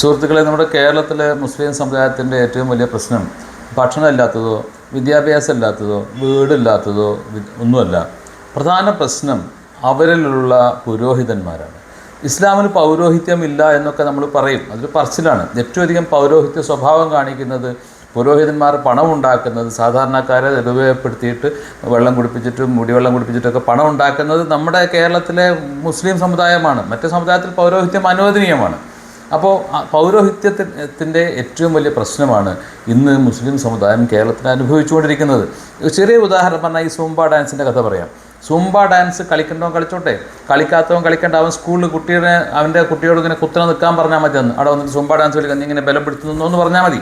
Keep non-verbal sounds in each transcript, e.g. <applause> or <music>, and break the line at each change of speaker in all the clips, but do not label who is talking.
സുഹൃത്തുക്കളെ നമ്മുടെ കേരളത്തിലെ മുസ്ലിം സമുദായത്തിന്റെ ഏറ്റവും വലിയ പ്രശ്നം ഭക്ഷണം ഇല്ലാത്തതോ വിദ്യാഭ്യാസം ഇല്ലാത്തതോ വീടില്ലാത്തതോ ഒന്നുമല്ല. പ്രധാന പ്രശ്നം അവരിലുള്ള പുരോഹിതന്മാരാണ്. ഇസ്ലാമിന് പൗരോഹിത്യമില്ല എന്നൊക്കെ നമ്മൾ പറയും. അതൊരു പറച്ചിലാണ്. ഏറ്റവും അധികം പൗരോഹിത്യ സ്വഭാവം കാണിക്കുന്നത് പുരോഹിതന്മാർ പണം ഉണ്ടാക്കുന്നത് സാധാരണക്കാരെ ദുരുപയോഗപ്പെടുത്തിയിട്ട് വെള്ളം കുടിപ്പിച്ചിട്ടും മുടിവെള്ളം കുടിപ്പിച്ചിട്ടൊക്കെ പണം ഉണ്ടാക്കുന്നത് നമ്മുടെ കേരളത്തിലെ മുസ്ലിം സമുദായമാണ്. മറ്റു സമുദായത്തിൽ പൗരോഹിത്യം അനുവദനീയമാണ്. അപ്പോൾ പൗരോഹിത്യത്തിന്റെ ഏറ്റവും വലിയ പ്രശ്നമാണ് ഇന്ന് മുസ്ലിം സമുദായം കേരളത്തിൽ അനുഭവിച്ചുകൊണ്ടിരിക്കുന്നത്. ചെറിയ ഉദാഹരണം പറഞ്ഞാൽ ഈ സൂംബ ഡാൻസിന്റെ കഥ പറയാം. Zumba dance കളിക്കേണ്ടവൻ കളിച്ചോട്ടെ? കളിക്കാത്തവൻ കളിക്കേണ്ട അവൻ സ്കൂളിൽ കുട്ടിയുടെ അവന്റെ കുട്ടിയോട് ഇങ്ങനെ കുത്തനെ നിൽക്കാൻ പറഞ്ഞാൽ മതി അന്ന്. അവിടെ വന്നിട്ട് സൂംബ ഡാൻസ് കളിക്കാൻ നീ ഇങ്ങനെ ബലപ്പെടുത്തുന്നു എന്ന് പറഞ്ഞാൽ മതി.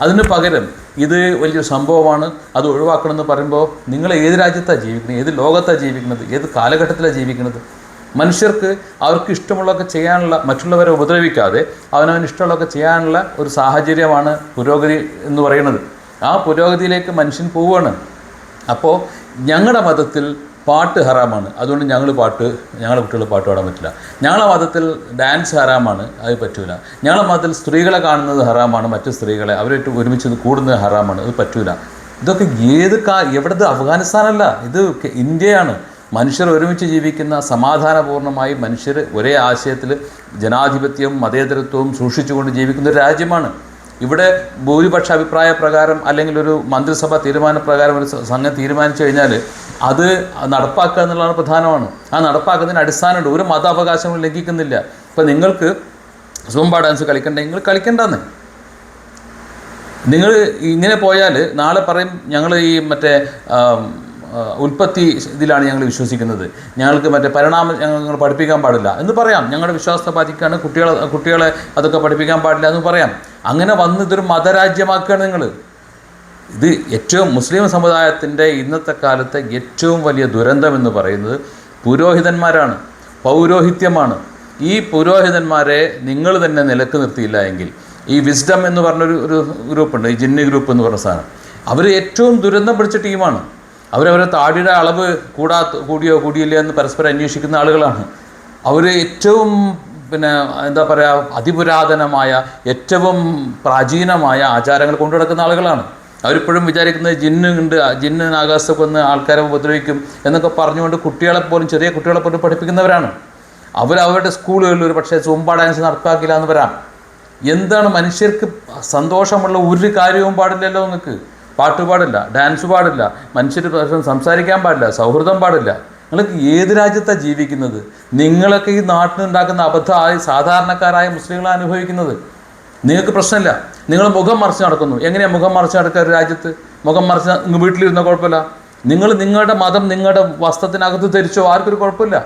അതിന് പകരം ഇത് വലിയൊരു സംഭവമാണ്. അത് ഒഴിവാക്കണമെന്ന് പറയുമ്പോൾ നിങ്ങൾ ഏത് രാജ്യത്താണ് ജീവിക്കുന്നത്? ഏത് ലോകത്താണ് ജീവിക്കുന്നത്? ഏത് കാലഘട്ടത്തിലാണ് ജീവിക്കുന്നത്? മനുഷ്യർക്ക് അവർക്ക് ഇഷ്ടമുള്ളതൊക്കെ ചെയ്യാനുള്ള മറ്റുള്ളവരെ ഉപദ്രവിക്കാതെ അവനവന് ഇഷ്ടമുള്ളതൊക്കെ ചെയ്യാനുള്ള ഒരു സാഹചര്യമാണ് പുരോഗതി എന്ന് പറയുന്നത്. ആ പുരോഗതിയിലേക്ക് മനുഷ്യൻ പോവുകയാണ്. അപ്പോൾ ഞങ്ങളുടെ മതത്തിൽ പാട്ട് ഹറാമാണ്. അതുകൊണ്ട് ഞങ്ങൾ പാട്ട് ഞങ്ങളുടെ കുട്ടികൾ പാട്ട് പാടാൻ പറ്റില്ല. ഞങ്ങളുടെ മതത്തിൽ ഡാൻസ് ഹറാമാണ് അത് പറ്റൂല. ഞങ്ങളുടെ മതത്തിൽ സ്ത്രീകളെ കാണുന്നത് ഹറാമാണ് മറ്റു സ്ത്രീകളെ അവരായിട്ട് ഒരുമിച്ച് കൂടുന്നത് ഹറാമാണ് അത് പറ്റൂല. ഇതൊക്കെ ഏത് കാ എവിടത് അഫ്ഗാനിസ്ഥാനല്ല ഇത് ഇന്ത്യയാണ്. മനുഷ്യർ ഒരുമിച്ച് ജീവിക്കുന്ന സമാധാനപൂർണമായി മനുഷ്യർ ഒരേ ആശയത്തിൽ ജനാധിപത്യവും മതേതരത്വവും സൂക്ഷിച്ചുകൊണ്ട് ജീവിക്കുന്ന ഒരു രാജ്യമാണ്. ഇവിടെ ഭൂരിപക്ഷ അഭിപ്രായ പ്രകാരം അല്ലെങ്കിൽ ഒരു മന്ത്രിസഭ തീരുമാനപ്രകാരം ഒരു സംഘം തീരുമാനിച്ചു കഴിഞ്ഞാൽ അത് നടപ്പാക്കുക എന്നുള്ളതാണ് പ്രധാനമാണ്. ആ നടപ്പാക്കുന്നതിന് അടിസ്ഥാനമുണ്ട്. ഒരു മത അവകാശങ്ങളും ലംഘിക്കുന്നില്ല. ഇപ്പം നിങ്ങൾക്ക് സൂംബ ഡാൻസ് കളിക്കണ്ടെങ്കിൽ നിങ്ങൾ കളിക്കണ്ടെന്ന്. നിങ്ങൾ ഇങ്ങനെ പോയാൽ നാളെ പറയും ഞങ്ങൾ ഈ മറ്റേ ഉൽപ്പത്തി ഇതിലാണ് ഞങ്ങൾ വിശ്വസിക്കുന്നത്. ഞങ്ങൾക്ക് മറ്റേ പരിണാമം ഞങ്ങൾ പഠിപ്പിക്കാൻ പാടില്ല എന്ന് പറയാം. ഞങ്ങളുടെ വിശ്വാസത്തെ ബാധിക്കുകയാണ്. കുട്ടികളെ കുട്ടികളെ അതൊക്കെ പഠിപ്പിക്കാൻ പാടില്ല എന്ന് പറയാം. അങ്ങനെ വന്ന് ഇതൊരു മതരാജ്യമാക്കുകയാണ് നിങ്ങൾ ഇത് ഏറ്റവും മുസ്ലിം സമുദായത്തിന്റെ ഇന്നത്തെ കാലത്തെ ഏറ്റവും വലിയ ദുരന്തം എന്ന് പറയുന്നത് പുരോഹിതന്മാരാണ്. പൗരോഹിത്യമാണ്. ഈ പുരോഹിതന്മാരെ നിങ്ങൾ തന്നെ നിലയ്ക്ക് നിർത്തിയില്ല എങ്കിൽ. ഈ വിസ്ഡം എന്ന് പറഞ്ഞൊരു ഒരു ഗ്രൂപ്പുണ്ട്. ഈ ജിന്നി ഗ്രൂപ്പ് എന്ന് പറഞ്ഞ സാധനം. അവർ ഏറ്റവും ദുരന്തം പിടിച്ച ടീമാണ്. അവരവരെ താടിയുടെ അളവ് കൂടാ കൂടിയോ കൂടിയില്ല എന്ന് പരസ്പരം അന്വേഷിക്കുന്ന ആളുകളാണ്. അവർ ഏറ്റവും പിന്നെ എന്താ പറയുക അതിപുരാതനമായ ഏറ്റവും പ്രാചീനമായ ആചാരങ്ങൾ കൊണ്ടു നടക്കുന്ന ആളുകളാണ്. അവരിപ്പോഴും വിചാരിക്കുന്നത് ജിന്ന് ഉണ്ട് ആ ജിന്ന് ആകാശത്തൊക്കെ വന്ന് ആൾക്കാരെ ഉപദ്രവിക്കും എന്നൊക്കെ പറഞ്ഞുകൊണ്ട് കുട്ടികളെ പോലും ചെറിയ കുട്ടികളെ പോലും പഠിപ്പിക്കുന്നവരാണ്. അവർ അവരുടെ സ്കൂളുകളിൽ ഒരു പക്ഷേ സൂമ്പ ഡാൻസ് നടപ്പാക്കില്ല എന്ന് പറയാം എന്താണ് മനുഷ്യർക്ക് സന്തോഷമുള്ള ഒരു കാര്യവും പാടില്ലല്ലോ നിങ്ങൾക്ക്? പാട്ട് പാടില്ല ഡാൻസ് പാടില്ല മനുഷ്യർ പരസ്പരം സംസാരിക്കാൻ പാടില്ല സൗഹൃദം പാടില്ല. നിങ്ങൾക്ക് ഏത് രാജ്യത്താണ് ജീവിക്കുന്നത്? നിങ്ങളൊക്കെ ഈ നാട്ടിൽ ഉണ്ടാക്കുന്ന അബദ്ധമായി സാധാരണക്കാരായ മുസ്ലിങ്ങളാണ് അനുഭവിക്കുന്നത്? നിങ്ങൾക്ക് പ്രശ്നമില്ല. നിങ്ങൾ മുഖം മറിച്ച് നടക്കുന്നു. എങ്ങനെയാണ് മുഖം മറിച്ച് നടക്കുക ഒരു രാജ്യത്ത്? മുഖം മറിച്ച് നിങ്ങൾ വീട്ടിലിരുന്ന കുഴപ്പമില്ല. നിങ്ങൾ നിങ്ങളുടെ മതം നിങ്ങളുടെ വസ്ത്രത്തിനകത്ത് ധരിച്ചോ ആർക്കൊരു കുഴപ്പമില്ല.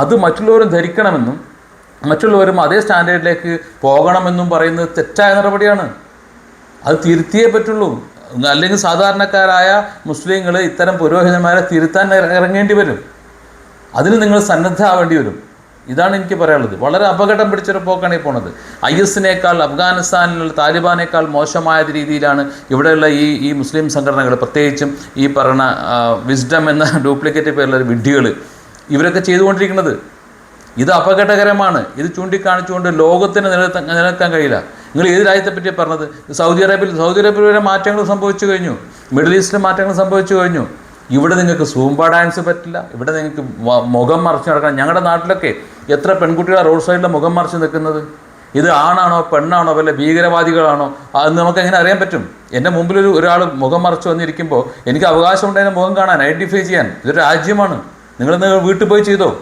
അത് മറ്റുള്ളവരും ധരിക്കണമെന്നും മറ്റുള്ളവരും അതേ സ്റ്റാൻഡേർഡിലേക്ക് പോകണമെന്നും പറയുന്നത് തെറ്റായ നടപടിയാണ്. അത് തിരുത്തിയേ പറ്റുള്ളൂ. അല്ലെങ്കിൽ സാധാരണക്കാരായ മുസ്ലിങ്ങൾ ഇത്തരം പുരോഹിതന്മാരെ തിരുത്താൻ ഇറ- ഇറങ്ങേണ്ടി വരും. അതിന് നിങ്ങൾ സന്നദ്ധമാവേണ്ടി വരും. ഇതാണ് എനിക്ക് പറയാനുള്ളത്. വളരെ അപകടം പിടിച്ചൊരു പോക്കാണ് ഈ പോണത്. ഐ എസിനേക്കാൾ അഫ്ഗാനിസ്ഥാനിലുള്ള താലിബാനേക്കാൾ മോശമായ രീതിയിലാണ് ഇവിടെയുള്ള ഈ ഈ മുസ്ലിം സംഘടനകൾ പ്രത്യേകിച്ചും ഈ പറയുന്ന വിസ്ഡം എന്ന <laughs> ഡ്യൂപ്ലിക്കേറ്റ് പേരുള്ള വിഡ്ഢികൾ ഇവരൊക്കെ ചെയ്തുകൊണ്ടിരിക്കുന്നത്. ഇത് അപകടകരമാണ്. ഇത് ചൂണ്ടിക്കാണിച്ചുകൊണ്ട് ലോകത്തിന് നിലനിർത്താൻ നിലനിൽക്കാൻ കഴിയില്ല. നിങ്ങൾ ഏത് രാജ്യത്തെ പറ്റി പറഞ്ഞത്? സൗദി അറേബ്യയിൽ സൗദി അറേബ്യയിൽ വരെ മാറ്റങ്ങൾ സംഭവിച്ചു കഴിഞ്ഞു. മിഡിൽ ഈസ്റ്റിൽ മാറ്റങ്ങൾ സംഭവിച്ചു കഴിഞ്ഞു. ഇവിടെ നിങ്ങൾക്ക് സൂമ്പ ഡാൻസ് പറ്റില്ല. ഇവിടെ നിങ്ങൾക്ക് മുഖം മറച്ച് നടക്കണം. ഞങ്ങളുടെ നാട്ടിലൊക്കെ എത്ര പെൺകുട്ടികളാണ് റോഡ് സൈഡിൽ മുഖം മറച്ച് നിൽക്കുന്നത്? ഇത് ആണാണോ പെണ്ണാണോ വല്ല ഭീകരവാദികളാണോ? അത് നമുക്ക് എങ്ങനെ അറിയാൻ പറ്റും? എന്റെ മുമ്പിലൊരു ഒരാൾ മുഖം മറച്ച് വന്നിരിക്കുമ്പോൾ എനിക്ക് അവകാശമുണ്ട് അതിന്റെ മുഖം കാണാൻ ഐഡന്റിഫൈ ചെയ്യാൻ ഇതൊരു രാജ്യമാണ്. നിങ്ങൾ വീട്ടിൽ പോയി ചെയ്തോ?